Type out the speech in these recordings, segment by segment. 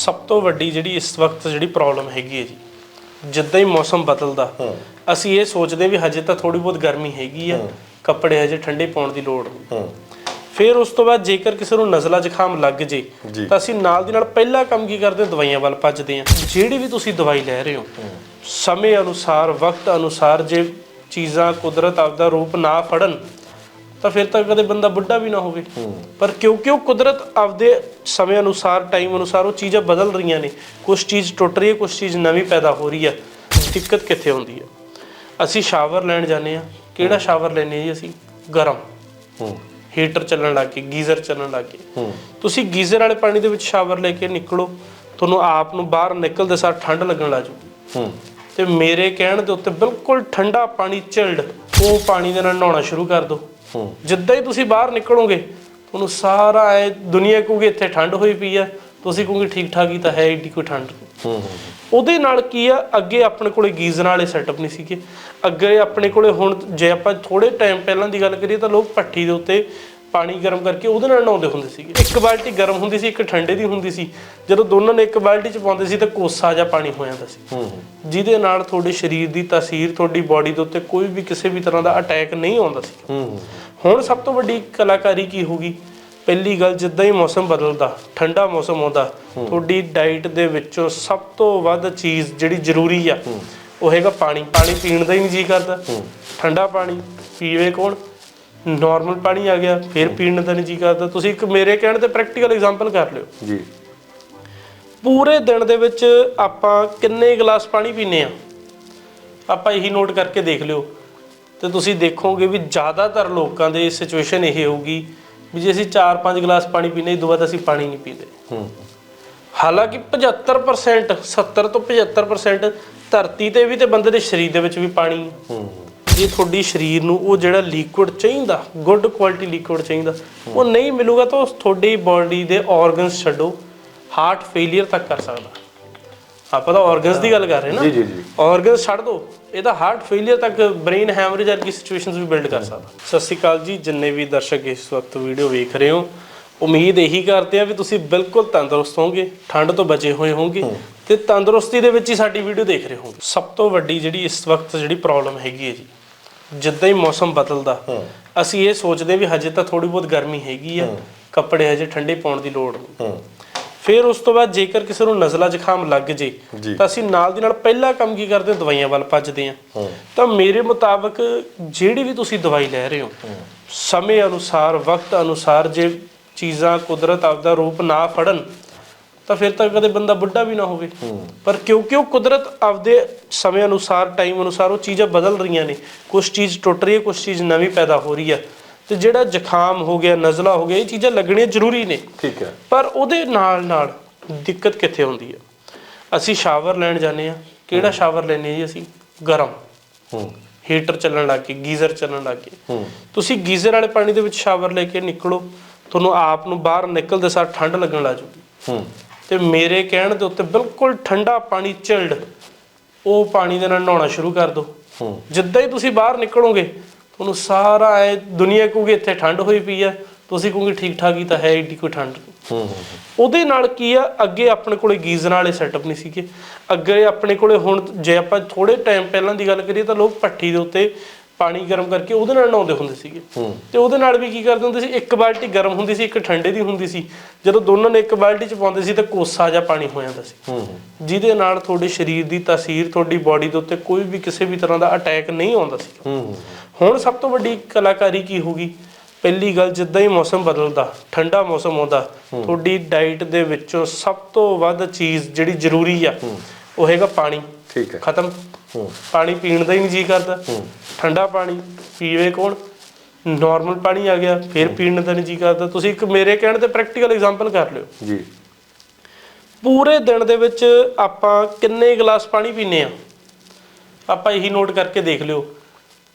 ਸਭ ਤੋਂ ਵੱਡੀ ਜਿਹੜੀ ਇਸ ਵਕਤ ਜਿਹੜੀ ਪ੍ਰੋਬਲਮ ਹੈਗੀ ਹੈ ਜੀ ਜਿੱਦਾਂ ਹੀ ਮੌਸਮ ਬਦਲਦਾ ਅਸੀਂ ਇਹ ਸੋਚਦੇ ਵੀ ਹਜੇ ਤਾਂ ਥੋੜੀ ਬਹੁਤ ਗਰਮੀ ਹੈਗੀ ਆ ਕੱਪੜੇ ਹਜੇ ਠੰਡੇ ਪਾਉਣ ਦੀ ਲੋੜ ਫਿਰ ਉਸ ਤੋਂ ਬਾਅਦ ਜੇਕਰ ਕਿਸੇ ਨੂੰ ਨਜ਼ਲਾ ਜ਼ੁਕਾਮ ਲੱਗ ਜੇ। ਤਾਂ ਅਸੀਂ ਨਾਲ ਦੀ ਨਾਲ ਪਹਿਲਾ ਕੰਮ ਕੀ ਕਰਦੇ ਦਵਾਈਆਂ ਵੱਲ ਭੱਜਦੇ ਹਾਂ। ਜਿਹੜੀ ਵੀ ਤੁਸੀਂ ਦਵਾਈ ਲੈ ਰਹੇ ਹੋ। ਸਮੇਂ ਅਨੁਸਾਰ ਵਕਤ ਅਨੁਸਾਰ ਜੇ ਚੀਜ਼ਾਂ ਕੁਦਰਤ ਆਪਦਾ ਰੂਪ ਨਾ ਫੜਨ ਤਾਂ ਫਿਰ ਤਾਂ ਕਦੇ ਬੰਦਾ ਬੁੱਢਾ ਵੀ ਨਾ ਹੋਵੇ। ਪਰ ਕਿਉਂਕਿ ਉਹ ਕੁਦਰਤ ਆਪਦੇ ਸਮੇਂ ਅਨੁਸਾਰ ਟਾਈਮ ਅਨੁਸਾਰ ਉਹ ਚੀਜ਼ਾਂ ਬਦਲ ਰਹੀਆਂ ਨੇ। ਕੁਝ ਚੀਜ਼ ਟੁੱਟ ਰਹੀ ਹੈ ਕੁਝ ਚੀਜ਼ ਨਵੀਂ ਪੈਦਾ ਹੋ ਰਹੀ ਹੈ। ਦਿੱਕਤ ਕਿੱਥੇ ਹੁੰਦੀ ਹੈ? ਅਸੀਂ ਸ਼ਾਵਰ ਲੈਣ ਜਾਂਦੇ ਆ ਕਿਹੜਾ ਸ਼ਾਵਰ ਲੈਨੇ ਜੀ ਅਸੀਂ? ਗਰਮ। ਹੂੰ। ਹੀਟਰ ਚੱਲਣ ਲੱਗ ਗਏ ਗੀਜ਼ਰ ਚੱਲਣ ਲੱਗ ਗਏ ਹੂੰ। ਤੁਸੀਂ ਗੀਜ਼ਰ ਵਾਲੇ ਪਾਣੀ ਦੇ ਵਿੱਚ ਸ਼ਾਵਰ ਲੈ ਕੇ ਨਿਕਲੋ। ਤੁਹਾਨੂੰ ਆਪ ਨੂੰ ਬਾਹਰ ਨਿਕਲਦੇ ਸਾਰ ਠੰਡ ਲੱਗਣ ਲੱਗ ਹੂੰ। ਤੇ ਮੇਰੇ ਕਹਿਣ ਦੇ ਉੱਤੇ ਬਿਲਕੁਲ ਠੰਡਾ ਪਾਣੀ ਚਿਲਡ ਉਹ ਪਾਣੀ ਦੇ ਨਾਲ ਨਹਾਉਣਾ ਸ਼ੁਰੂ ਕਰ ਦਿਓ। ਜਿੱਦਾਂ ਹੀ ਤੁਸੀਂ ਬਾਹਰ ਨਿਕਲੋਗੇ ਤੁਹਾਨੂੰ ਸਾਰਾ ਐ ਦੁਨੀਆ ਕਹੂਗੀ ਇੱਥੇ ਠੰਡ ਹੋਈ ਪਈ ਆ। ਤੁਸੀਂ ਕਹੋਗੇ ਠੀਕ ਠਾਕ ਹੀ ਤਾਂ ਹੈ ਏਡੀ ਕੋਈ ਠੰਡ। ਉਹਦੇ ਨਾਲ ਕੀ ਆ ਅੱਗੇ ਆਪਣੇ ਕੋਲੇ ਗੀਜ਼ਰ ਵਾਲੇ ਸੈਟਅਪ ਨਹੀਂ ਸੀਗੇ। ਅੱਗੇ ਆਪਣੇ ਕੋਲੇ ਹੁਣ ਜੇ ਆਪਾਂ ਥੋੜੇ ਟਾਈਮ ਪਹਿਲਾਂ ਦੀ ਗੱਲ ਕਰੀਏ ਤਾਂ ਲੋਕ ਭੱਠੀ ਦੇ ਉੱਤੇ ਪਾਣੀ ਗਰਮ ਕਰਕੇ ਉਹਦੇ ਨਾਲ ਨਹਾਉਂਦੇ ਹੁੰਦੇ ਸੀਗੇ। ਇੱਕ ਬਾਲਟੀ ਗਰਮ ਹੁੰਦੀ ਸੀ ਇੱਕ ਠੰਡੇ ਦੀ ਹੁੰਦੀ ਸੀ। ਜਦੋਂ ਦੋਨਾਂ ਨੇ ਇੱਕ ਬਾਲਟੀ ਚ ਪਾਉਂਦੇ ਸੀ ਤਾਂ ਕੋਸਾ ਜਿਹਾ ਪਾਣੀ ਹੋ ਜਾਂਦਾ ਸੀ। ਜਿਹਦੇ ਨਾਲ ਤੁਹਾਡੇ ਸਰੀਰ ਦੀ ਤਾਸੀਰ ਤੁਹਾਡੀ ਬਾਡੀ ਦੇ ਉੱਤੇ ਕੋਈ ਵੀ ਕਿਸੇ ਵੀ ਤਰ੍ਹਾਂ ਦਾ ਅਟੈਕ ਨਹੀਂ ਆਉਂਦਾ ਸੀ। ਹੁਣ ਸਭ ਤੋਂ ਵੱਡੀ ਕਲਾਕਾਰੀ ਕੀ ਹੋਗੀ ਪਹਿਲੀ ਗੱਲ ਜਿੱਦਾਂ ਹੀ ਮੌਸਮ ਬਦਲਦਾ ਠੰਡਾ ਮੌਸਮ ਆਉਂਦਾ ਤੁਹਾਡੀ ਡਾਈਟ ਦੇ ਵਿੱਚੋਂ ਸਭ ਤੋਂ ਵੱਧ ਚੀਜ਼ ਜਿਹੜੀ ਜ਼ਰੂਰੀ ਆ ਉਹ ਹੈਗਾ ਪਾਣੀ। ਪਾਣੀ ਪੀਣ ਦਾ ਹੀ ਨਹੀਂ ਜੀ ਕਰਦਾ। ਠੰਡਾ ਪਾਣੀ ਪੀਵੇ ਕੌਣ? ਨਾਰਮਲ ਪਾਣੀ ਆ ਗਿਆ ਫਿਰ ਪੀਣ ਦਾ ਨਹੀਂ ਜੀ ਕਰਦਾ। ਤੁਸੀਂ ਇੱਕ ਮੇਰੇ ਕਹਿਣ ਤੇ ਪ੍ਰੈਕਟੀਕਲ ਐਗਜ਼ਾਮਪਲ ਕਰ ਲਿਓ। ਜੀ। ਪੂਰੇ ਦਿਨ ਦੇ ਵਿੱਚ ਆਪਾਂ ਕਿੰਨੇ ਗਲਾਸ ਪਾਣੀ ਪੀਨੇ ਆ ਆਪਾਂ ਇਹੀ ਨੋਟ ਕਰਕੇ ਦੇਖ ਲਿਓ। ਤੇ ਤੁਸੀਂ ਦੇਖੋਗੇ ਵੀ ਜ਼ਿਆਦਾਤਰ ਲੋਕਾਂ ਦੇ ਸਿਚੁਏਸ਼ਨ ਇਹ ਹੋਊਗੀ ਵੀ ਜੇ ਅਸੀਂ 4-5 ਗਲਾਸ ਪਾਣੀ ਪੀਨੇ ਤੋਂ ਬਾਅਦ ਅਸੀਂ ਪਾਣੀ ਨਹੀਂ ਪੀਂਦੇ। ਹੂੰ। ਹਾਲਾਂਕਿ 75% 70 ਤੋਂ 75% ਧਰਤੀ ਤੇ ਵੀ ਤੇ ਬੰਦੇ ਦੇ ਸਰੀਰ ਦੇ ਵਿੱਚ ਵੀ ਪਾਣੀ। ਹੈ। ਹੂੰ ਜੇ ਤੁਹਾਡੀ ਸਰੀਰ ਨੂੰ ਉਹ ਜਿਹੜਾ ਲਿਕੁਇਡ ਚਾਹੀਦਾ ਗੁੱਡ ਕੁਆਲਿਟੀ ਲਿਕੁਇਡ ਚਾਹੀਦਾ ਉਹ ਨਹੀਂ ਮਿਲੂਗਾ ਤਾਂ ਤੁਹਾਡੀ ਬਾਡੀ ਦੇ ਆਰਗਨਸ ਛੱਡੋ। ਹਾਰਟ ਫੇਲਿਅਰ ਤੱਕ ਕਰ ਸਕਦਾ। ਆਪਾਂ ਤਾਂ ਆਰਗਨਸ ਦੀ ਗੱਲ ਕਰ ਰਹੇ ਨਾ। ਜੀ ਜੀ ਜੀ। ਆਰਗਨਸ ਛੱਡ ਦੋ। ਇਹਦਾ ਹਾਰਟ ਫੇਲਿਅਰ ਤੱਕ ਬ੍ਰੇਨ ਹੈਮਰੇਜ ਵਰਗੀ ਸਿਚੁਏਸ਼ਨਸ ਵੀ ਬਿਲਡ ਕਰ ਸਕਦਾ। ਸਤਿ ਸ਼੍ਰੀ ਅਕਾਲ ਜੀ ਜਿੰਨੇ ਵੀ ਦਰਸ਼ਕ ਇਸ ਵਕਤ ਵੀਡੀਓ ਵੇਖ ਰਹੇ ਹੋ ਉਮੀਦ ਇਹੀ ਕਰਦੇ ਆ ਵੀ ਤੁਸੀਂ ਬਿਲਕੁਲ ਤੰਦਰੁਸਤ ਹੋਵੋਗੇ ਠੰਡ ਤੋਂ ਬਚੇ ਹੋਏ ਹੋਵੋਗੇ ਤੇ ਤੰਦਰੁਸਤੀ ਦੇ ਵਿੱਚ ਹੀ ਸਾਡੀ ਵੀਡੀਓ ਦੇਖ ਰਹੇ ਹੋਵੋਗੇ। ਸਭ ਤੋਂ ਵੱਡੀ ਜਿਹੜੀ ਇਸ ਵਕਤ ਜਿਹੜੀ ਪ੍ਰੋਬਲਮ ਹੈਗੀ ਹੈ ਜੀ ਜਿੱਦਾਂ ਹੀ ਮੌਸਮ ਬਦਲਦਾ ਅਸੀਂ ਇਹ ਸੋਚਦੇ ਵੀ ਹਜੇ ਤਾਂ ਥੋੜੀ ਬਹੁਤ ਗਰਮੀ ਹੈਗੀ ਆ ਕੱਪੜੇ ਹਜੇ ਠੰਡੇ ਪਾਉਣ ਦੀ ਲੋੜ ਨਹੀਂ। ਫਿਰ ਉਸ ਤੋਂ ਬਾਅਦ ਜੇਕਰ ਕਿਸੇ ਨੂੰ ਨਜ਼ਲਾ ਜ਼ੁਕਾਮ ਲੱਗ ਜੇ। ਤਾਂ ਅਸੀਂ ਨਾਲ ਦੀ ਨਾਲ ਪਹਿਲਾ ਕੰਮ ਕੀ ਕਰਦੇ ਦਵਾਈਆਂ ਵੱਲ ਭੱਜਦੇ ਹੂੰ। ਤਾਂ ਮੇਰੇ ਮੁਤਾਬਕ ਜਿਹੜੀ ਵੀ ਤੁਸੀਂ ਦਵਾਈ ਲੈ ਰਹੇ ਹੋ। ਸਮੇਂ ਅਨੁਸਾਰ ਵਕਤ ਅਨੁਸਾਰ ਜੇ ਚੀਜ਼ਾਂ ਕੁਦਰਤ ਆਪਦਾ ਰੂਪ ਨਾ ਫੜਨ ਤਾਂ ਫਿਰ ਤਾਂ ਕਦੇ ਬੰਦਾ ਬੁੱਢਾ ਵੀ ਨਾ ਹੋਵੇ। ਪਰ ਕਿਉਂਕਿ ਉਹ ਕੁਦਰਤ ਆਪਦੇ ਸਮੇਂ ਅਨੁਸਾਰ ਟਾਈਮ ਅਨੁਸਾਰ ਉਹ ਚੀਜ਼ਾਂ ਬਦਲ ਰਹੀਆਂ ਨੇ। ਕੁਝ ਚੀਜ਼ ਟੁੱਟ ਰਹੀ ਹੈ ਕੁਝ ਚੀਜ਼ ਨਵੀਂ ਪੈਦਾ ਹੋ ਰਹੀ ਹੈ। ਤੇ ਜਿਹੜਾ ਜ਼ੁਕਾਮ ਹੋ ਗਿਆ ਨਜ਼ਲਾ ਹੋ ਗਿਆ ਇਹ ਚੀਜ਼ਾਂ ਲੱਗਣੀਆਂ ਜ਼ਰੂਰੀ ਨੇ। ਠੀਕ ਹੈ। ਪਰ ਉਹਦੇ ਨਾਲ ਨਾਲ ਦਿੱਕਤ ਕਿੱਥੇ ਹੁੰਦੀ ਹੈ? ਅਸੀਂ ਸ਼ਾਵਰ ਲੈਣ ਜਾਂਦੇ ਆ ਕਿਹੜਾ ਸ਼ਾਵਰ ਲੈਨੇ ਜੀ ਅਸੀਂ? ਗਰਮ। ਹੂੰ। ਹੀਟਰ ਚੱਲਣ ਲੱਗ ਗਏ ਗੀਜ਼ਰ ਚੱਲਣ ਲੱਗ ਗਏ ਤੁਸੀਂ ਗੀਜ਼ਰ ਵਾਲੇ ਪਾਣੀ ਦੇ ਵਿੱਚ ਸ਼ਾਵਰ ਲੈ ਕੇ ਨਿਕਲੋ। ਤੁਹਾਨੂੰ ਆਪ ਨੂੰ ਬਾਹਰ ਨਿਕਲਦੇ ਸਾਰ ਠੰਡ ਲੱਗਣ ਲੱਗ ਜੂਗੀ। ਹੂੰ। ਤੇ ਮੇਰੇ ਕਹਿਣ ਦੇ ਉੱਤੇ ਬਿਲਕੁਲ ਠੰਡਾ ਪਾਣੀ ਚਿਲਡ ਉਹ ਪਾਣੀ ਦੇ ਨਾਲ ਨਹਾਉਣਾ ਸ਼ੁਰੂ ਕਰ ਦਿਓ ਹੂੰ। ਜਿੱਦਾਂ ਹੀ ਤੁਸੀਂ ਬਾਹਰ ਨਿਕਲੋਗੇ ਤੁਹਾਨੂੰ ਸਾਰਾ ਐ ਦੁਨੀਆ ਕਹੂਗੀ ਇੱਥੇ ਠੰਡ ਹੋਈ ਪਈ ਆ ਤੁਸੀਂ ਕਹੋਗੇ ਠੀਕ ਠਾਕ ਹੀ ਤਾਂ ਹੈ ਏਡੀ ਕੋਈ ਠੰਡ। ਉਹਦੇ ਨਾਲ ਕੀ ਆ ਅੱਗੇ ਆਪਣੇ ਕੋਲੇ ਗੀਜ਼ਰ ਵਾਲੇ ਸੈਟਅਪ ਨਹੀਂ ਸੀਗੇ। ਅੱਗੇ ਆਪਣੇ ਕੋਲੇ ਹੁਣ ਜੇ ਆਪਾਂ ਥੋੜੇ ਟਾਈਮ ਪਹਿਲਾਂ ਦੀ ਗੱਲ ਕਰੀਏ ਤਾਂ ਲੋਕ ਭੱਠੀ ਦੇ ਉੱਤੇ ਪਾਣੀ ਗਰਮ ਕਰਕੇ ਉਹਦੇ ਨਾਲ ਨਹਾਉਂਦੇ ਹੁੰਦੇ ਸੀਗੇ। ਤੇ ਉਹਦੇ ਨਾਲ ਵੀ ਕੀ ਕਰਦੇ ਹੁੰਦੇ ਸੀ? ਇੱਕ ਬਾਲਟੀ ਗਰਮ ਹੁੰਦੀ ਸੀ ਇੱਕ ਠੰਡੇ ਦੀ ਹੁੰਦੀ ਸੀ। ਜਦੋਂ ਦੋਨਾਂ ਨੇ ਇੱਕ ਬਾਲਟੀ ਚ ਪਾਉਂਦੇ ਸੀ ਤਾਂ ਕੋਸਾ ਜਿਹਾ ਪਾਣੀ ਹੋ ਜਾਂਦਾ ਸੀ। ਜਿਹਦੇ ਨਾਲ ਤੁਹਾਡੇ ਸਰੀਰ ਦੀ ਤਾਸੀਰ ਤੁਹਾਡੀ ਬਾਡੀ ਦੇ ਉੱਤੇ ਕੋਈ ਵੀ ਕਿਸੇ ਵੀ ਤਰ੍ਹਾਂ ਦਾ ਅਟੈਕ ਨਹੀਂ ਆਉਂਦਾ ਸੀ। ਹੁਣ ਸਭ ਤੋਂ ਵੱਡੀ ਕਲਾਕਾਰੀ ਕੀ ਹੋਗੀ ਪਹਿਲੀ ਗੱਲ ਜਿੱਦਾਂ ਹੀ ਮੌਸਮ ਬਦਲਦਾ ਠੰਡਾ ਮੌਸਮ ਆਉਂਦਾ ਤੁਹਾਡੀ ਡਾਈਟ ਦੇ ਵਿੱਚੋਂ ਸਭ ਤੋਂ ਵੱਧ ਚੀਜ਼ ਜਿਹੜੀ ਜ਼ਰੂਰੀ ਆ ਉਹ ਹੈਗਾ ਪਾਣੀ। ਠੀਕ ਹੈ। ਖਤਮ। ਪਾਣੀ ਪੀਣ ਦਾ ਹੀ ਨਹੀਂ ਜੀ ਕਰਦਾ। ਠੰਡਾ ਪਾਣੀ ਪੀਵੇ ਕੌਣ ਨਾਰਮਲ ਪਾਣੀ ਆ ਗਿਆ ਫਿਰ ਪੀਣ ਦਾ ਨਹੀਂ ਜੀ ਕਰਦਾ। ਤੁਸੀਂ ਇੱਕ ਮੇਰੇ ਕਹਿਣ ਤੇ ਪ੍ਰੈਕਟੀਕਲ ਐਗਜ਼ਾਮਪਲ ਕਰ ਲਿਓ। ਜੀ। ਪੂਰੇ ਦਿਨ ਦੇ ਵਿੱਚ ਆਪਾਂ ਕਿੰਨੇ ਗਲਾਸ ਪਾਣੀ ਪੀਨੇ ਆ ਆਪਾਂ ਇਹੀ ਨੋਟ ਕਰਕੇ ਦੇਖ ਲਿਓ।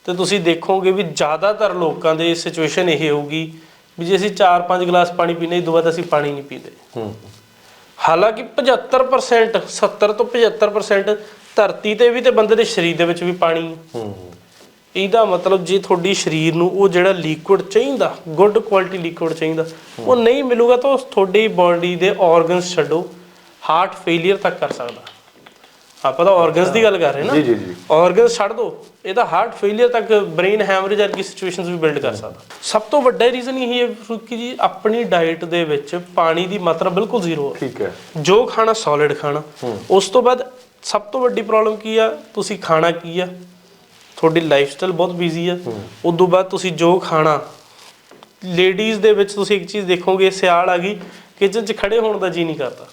ਤੇ ਤੁਸੀਂ ਦੇਖੋਗੇ ਵੀ ਜ਼ਿਆਦਾਤਰ ਲੋਕਾਂ ਦੇ ਸਿਚੁਏਸ਼ਨ ਇਹ ਹੋਊਗੀ ਵੀ ਜੇ ਅਸੀਂ 4-5 ਗਲਾਸ ਪਾਣੀ ਪੀਨੇ ਤੋਂ ਬਾਅਦ ਅਸੀਂ ਪਾਣੀ ਨਹੀਂ ਪੀਂਦੇ। ਹੂੰ। ਹਾਲਾਂਕਿ 75% 70 ਤੋਂ 75% ਧਰਤੀ ਤੇ ਵੀ ਤੇ ਬੰਦੇ ਦੇ ਸਰੀਰ ਦੇ ਵਿੱਚ ਵੀ ਪਾਣੀ। ਹੂੰ। ਇਹਦਾ ਮਤਲਬ ਜੇ ਤੁਹਾਡੀ ਸਰੀਰ ਨੂੰ ਉਹ ਜਿਹੜਾ ਲਿਕੁਇਡ ਚਾਹੀਦਾ ਗੁੱਡ ਕੁਆਲਿਟੀ ਲਿਕੁਇਡ ਚਾਹੀਦਾ ਉਹ ਨਹੀਂ ਮਿਲੂਗਾ ਤਾਂ ਤੁਹਾਡੀ ਬਾਡੀ ਦੇ ਆਰਗਨਸ ਛੱਡੋ। ਹਾਰਟ ਫੇਲਿਅਰ ਤੱਕ ਕਰ ਸਕਦਾ। ਆਪਾਂ ਤਾਂ ਆਰਗਨਸ ਦੀ ਗੱਲ ਕਰ ਰਹੇ ਨਾ। ਜੀ ਜੀ ਜੀ। ਆਰਗਨਸ ਛੱਡ ਦੋ ਇਹਦਾ ਹਾਰਟ ਫੇਲਿਅਰ ਤੱਕ ਬ੍ਰੇਨ ਹੈਮਰੇਜ ਵਰਗੀ ਸਿਚੁਏਸ਼ਨਸ ਵੀ ਬਿਲਡ ਕਰ ਸਕਦਾ। ਸਭ ਤੋਂ ਵੱਡਾ ਰੀਜ਼ਨ ਇਹ ਹੈ ਕਿ ਜੀ ਆਪਣੀ ਡਾਈਟ ਦੇ ਵਿੱਚ ਪਾਣੀ ਦੀ ਮਾਤਰਾ ਬਿਲਕੁਲ ਜ਼ੀਰੋ ਹੈ। ਠੀਕ ਹੈ। ਜੋ ਖਾਣਾ ਸੋਲਿਡ ਖਾਣਾ ਉਸ ਤੋਂ ਬਾਅਦ ਸਭ ਤੋਂ ਵੱਡੀ ਪ੍ਰੋਬਲਮ ਕੀ ਆ? ਤੁਸੀਂ ਖਾਣਾ ਕੀ ਆ? ਤੁਹਾਡੀ ਲਾਈਫ ਬਹੁਤ ਬਿਜ਼ੀ ਆ। ਉਸ ਤੋਂ ਬਾਅਦ ਤੁਸੀਂ ਜੋ ਖਾਣਾ ਲੇਡੀਜ਼ ਦੇ ਵਿੱਚ ਤੁਸੀਂ ਇੱਕ ਚੀਜ਼ ਦੇਖੋਗੇ, ਸਿਆਲ ਆ ਗਈ ਕਿਚਨ 'ਚ ਖੜੇ ਹੋਣ ਦਾ ਜੀ ਨਹੀਂ ਕਰਦਾ।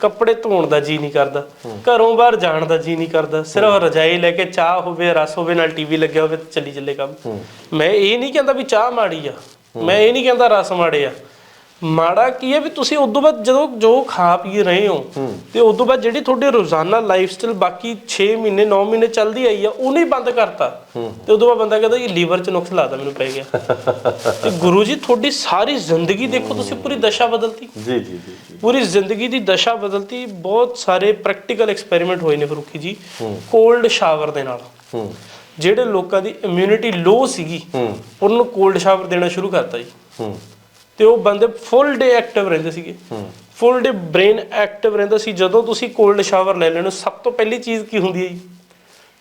ਕੱਪੜੇ ਧੋਣ ਦਾ ਜੀ ਨਹੀਂ ਕਰਦਾ। ਘਰੋਂ ਬਾਹਰ ਜਾਣ ਦਾ ਜੀ ਨਹੀਂ ਕਰਦਾ। ਸਿਰਫ ਰਜਾਈ ਲੈ ਕੇ ਚਾਹ ਹੋਵੇ, ਰਸ ਹੋਵੇ, ਨਾਲ ਟੀਵੀ ਲੱਗਿਆ ਹੋਵੇ ਤੇ ਚੱਲੀ ਚੱਲੇ ਕੰਮ। ਮੈਂ ਇਹ ਨਹੀਂ ਕਹਿੰਦਾ ਵੀ ਚਾਹ ਮਾੜੀ ਆ। ਮੈਂ ਇਹ ਨਹੀਂ ਕਹਿੰਦਾ ਰਸ ਮਾੜੇ ਆ। ਮਾੜਾ ਕੀ ਹੈ ਵੀ ਤੁਸੀਂ ਉਦੋਂ ਬਾਅਦ ਜਦੋਂ ਜੋ ਖਾ ਪੀ ਰਹੇ ਹੋ ਤੇ ਉਦੋਂ ਬਾਅਦ ਜਿਹੜੀ ਤੁਹਾਡੇ ਰੋਜ਼ਾਨਾ ਲਾਈਫ ਸਟਾਈਲ ਬਾਕੀ 6 ਮਹੀਨੇ 9 ਮਹੀਨੇ ਚੱਲਦੀ ਆਈ ਆ ਉਹਨੇ ਬੰਦ ਕਰਤਾ। ਤੇ ਉਦੋਂ ਬਾਅਦ ਬੰਦਾ ਕਹਿੰਦਾ ਇਹ ਲੀਵਰ 'ਚ ਨੁਕਸ ਲੱਗਦਾ ਮੈਨੂੰ ਪੈ ਗਿਆ। ਤੇ ਗੁਰੂ ਜੀ ਤੁਹਾਡੀ ਸਾਰੀ ਜ਼ਿੰਦਗੀ ਦੇਖੋ ਤੁਸੀਂ ਪੂਰੀ ਦਸ਼ਾ ਬਦਲਤੀ। ਜੀ ਜੀ ਜੀ ਪੂਰੀ ਜ਼ਿੰਦਗੀ ਦੀ ਦਸ਼ਾ ਬਦਲਤੀ ਬਹੁਤ ਸਾਰੇ ਪ੍ਰੈਕਟੀਕਲ ਐਕਸਪੈਰੀਮੈਂਟ ਹੋਏ ਨੇ ਫਰੂਖੀ ਜੀ। ਕੋਲਡ ਸ਼ਾਵਰ ਦੇ ਨਾਲ। ਜਿਹੜੇ ਲੋਕਾਂ ਦੀ ਇਮਿਊਨਿਟੀ ਲੋ ਸੀਗੀ ਉਹਨਾਂ ਨੂੰ ਕੋਲਡ ਸ਼ਾਵਰ ਦੇਣਾ ਸ਼ੁਰੂ ਕਰਤਾ ਜੀ। ਤੇ ਉਹ ਬੰਦੇ ਫੁੱਲ ਡੇ ਐਕਟਿਵ ਰਹਿੰਦੇ ਸੀਗੇ। ਫੁੱਲ ਡੇ ਬ੍ਰੇਨ ਐਕਟਿਵ ਰਹਿੰਦਾ ਸੀ। ਜਦੋਂ ਤੁਸੀਂ ਕੋਲਡ ਸ਼ਾਵਰ ਲੈ ਲੈਣਾ ਸਭ ਤੋਂ ਪਹਿਲੀ ਚੀਜ਼ ਕੀ ਹੁੰਦੀ ਹੈ ਜੀ?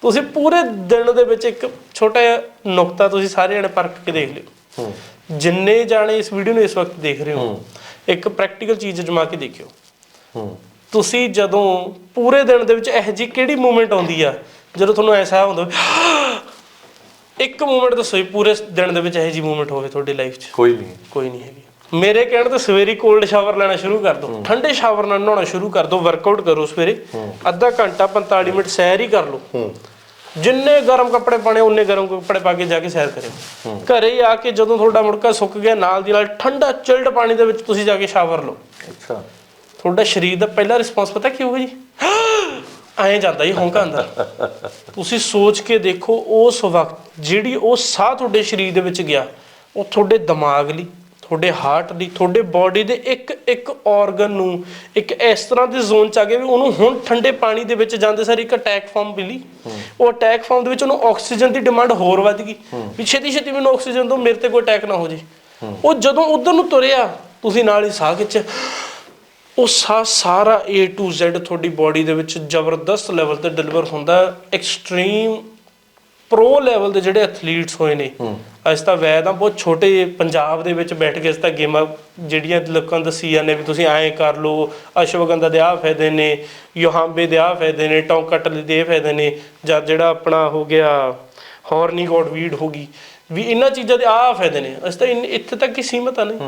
ਤੁਸੀਂ ਪੂਰੇ ਦਿਨ ਦੇ ਵਿੱਚ ਇੱਕ ਛੋਟਾ ਜਿਹਾ ਨੁਕਤਾ ਤੁਸੀਂ ਸਾਰੇ ਜਣੇ ਪਰਖ ਕੇ ਦੇਖ ਲਿਓ। ਜਿੰਨੇ ਜਾਣੇ ਇਸ ਵੀਡੀਓ ਨੂੰ ਇਸ ਵਕਤ ਦੇਖ ਰਹੇ ਹੋ ਇੱਕ ਪ੍ਰੈਕਟੀਕਲ ਚੀਜ਼ ਅਜਮਾ ਕੇ ਦੇਖਿਓ। ਤੁਸੀਂ ਜਦੋਂ ਪੂਰੇ ਦਿਨ ਦੇ ਵਿੱਚ ਇਹੋ ਜਿਹੀ ਕਿਹੜੀ ਮੂਵਮੈਂਟ ਆਉਂਦੀ ਆ ਜਦੋਂ ਤੁਹਾਨੂੰ ਐਸਾ ਹੁੰਦਾ ਇੱਕ ਮੂਵਮੈਂਟ ਦੱਸੋ ਜੀ ਪੂਰੇ ਦਿਨ ਦੇ ਵਿੱਚ ਇਹੋ ਜਿਹੀ ਮੂਵਮੈਂਟ ਹੋਵੇ ਤੁਹਾਡੀ ਲਾਈਫ 'ਚ? ਕੋਈ ਨਹੀਂ। ਕੋਈ ਨਹੀਂ ਹੈਗੀ। ਮੇਰੇ ਕਹਿਣ ਤੇ ਸਵੇਰੀ ਕੋਲਡ ਸ਼ਾਵਰ ਲੈਣਾ ਸ਼ੁਰੂ ਕਰ ਦਿਓ ਠੰਡੇ ਸ਼ਾਵਰ ਨਾਲ ਨਹਾਉਣਾ ਸ਼ੁਰੂ ਕਰ ਦਿਓ ਵਰਕਆਊਟ ਕਰੋ ਸਵੇਰੇ। ਅੱਧਾ ਘੰਟਾ 45 ਮਿੰਟ ਸੈਰ ਹੀ ਕਰ ਲਓ। ਜਿੰਨੇ ਗਰਮ ਕੱਪੜੇ ਪਾਣੇ ਉਹਨੇ ਗਰਮ ਕੱਪੜੇ ਪਾ ਕੇ ਜਾ ਕੇ ਸੈਰ ਕਰਿਓ। ਘਰੇ ਹੀ ਆ ਕੇ ਜਦੋਂ ਤੁਹਾਡਾ ਮੁੜਕਾ ਸੁੱਕ ਗਿਆ ਨਾਲ ਦੀ ਨਾਲ ਠੰਡਾ ਚਿਲਡ ਪਾਣੀ ਦੇ ਵਿੱਚ ਤੁਸੀਂ ਜਾ ਕੇ ਸ਼ਾਵਰ ਲਓ। ਅੱਛਾ। ਤੁਹਾਡਾ ਸਰੀਰ ਦਾ ਪਹਿਲਾ ਰਿਸਪੌਂਸ ਪਤਾ ਕੀ ਹੋਊਗਾ ਜੀ? ਐਂ ਜਾਂਦਾ ਹੀ ਹੌਂਕਾ ਅੰਦਰ ਤੁਸੀਂ ਸੋਚ ਕੇ ਦੇਖੋ ਉਸ ਵਕਤ ਜਿਹੜੀ ਉਹ ਸਾਹ ਤੁਹਾਡੇ ਸਰੀਰ ਦੇ ਵਿੱਚ ਗਿਆ ਉਹ ਤੁਹਾਡੇ ਦਿਮਾਗ ਲਈ ਤੁਹਾਡੇ ਹਾਰਟ ਲਈ ਤੁਹਾਡੇ ਬਾਡੀ ਦੇ ਇੱਕ ਇੱਕ ਆਰਗਨ ਨੂੰ ਇੱਕ ਇਸ ਤਰ੍ਹਾਂ ਦੇ ਜ਼ੋਨ ਚ ਆ ਗਿਆ ਵੀ ਉਹਨੂੰ ਹੁਣ ਠੰਡੇ ਪਾਣੀ ਦੇ ਵਿੱਚ ਜਾਂਦੇ ਸਾਰ ਇੱਕ ਅਟੈਕ ਫਾਰਮ ਮਿਲੀ। ਉਹ ਅਟੈਕ ਫਾਰਮ ਦੇ ਵਿੱਚ ਉਹਨੂੰ ਆਕਸੀਜਨ ਦੀ ਡਿਮਾਂਡ ਹੋਰ ਵੱਧ ਗਈ। ਵੀ ਛੇਤੀ ਛੇਤੀ ਮੈਨੂੰ ਆਕਸੀਜਨ ਦਿਓ ਮੇਰੇ ਤੇ ਕੋਈ ਅਟੈਕ ਨਾ ਹੋ ਜੇ। ਉਹ ਜਦੋਂ ਉਧਰ ਨੂੰ ਤੁਰਿਆ ਤੁਸੀਂ ਨਾਲ ਹੀ ਸਾਹ ਖਿੱਚ ਉਹ ਸਾ ਸਾਰਾ A to Z ਤੁਹਾਡੀ ਬਾਡੀ ਦੇ ਵਿੱਚ ਜ਼ਬਰਦਸਤ ਲੈਵਲ ਤੇ ਡਿਲੀਵਰ ਹੁੰਦਾ। ਐਕਸਟ੍ਰੀਮ ਪ੍ਰੋ ਲੈਵਲ ਦੇ ਜਿਹੜੇ ਐਥਲੀਟਸ ਹੋਏ ਨੇ ਅੱਜ ਤਾਂ ਵੈਦ ਆ ਬਹੁਤ ਛੋਟੇ ਪੰਜਾਬ ਦੇ ਵਿੱਚ ਬੈਠ ਕੇ ਇਸ ਤਾਂ ਗੇਮਾਂ ਜਿਹੜੀਆਂ ਲੋਕਾਂ ਨੂੰ ਦੱਸੀ ਜਾਂਦੇ ਵੀ ਤੁਸੀਂ ਐਂ ਕਰ ਲਓ ਅਸ਼ਵਗੰਧਾ ਦੇ ਆਹ ਫਾਇਦੇ ਨੇ ਯੋਹਾਂਬੇ ਦੇ ਆਹ ਫਾਇਦੇ ਨੇ ਟੌਂਕਟਲੀ ਦੇ ਫਾਇਦੇ ਨੇ ਜਾਂ ਜਿਹੜਾ ਆਪਣਾ ਹੋ ਗਿਆ ਹੌਰਨੀ ਗੋਡ ਵੀਡ ਹੋ ਗਈ ਵੀ ਇਹਨਾਂ ਚੀਜ਼ਾਂ ਦੇ ਆਹ ਫਾਇਦੇ ਨੇ। ਅਸੀਂ ਤਾਂ ਇੱਥੇ ਤੱਕ ਹੀ ਸੀਮਤ ਆ ਨਹੀਂ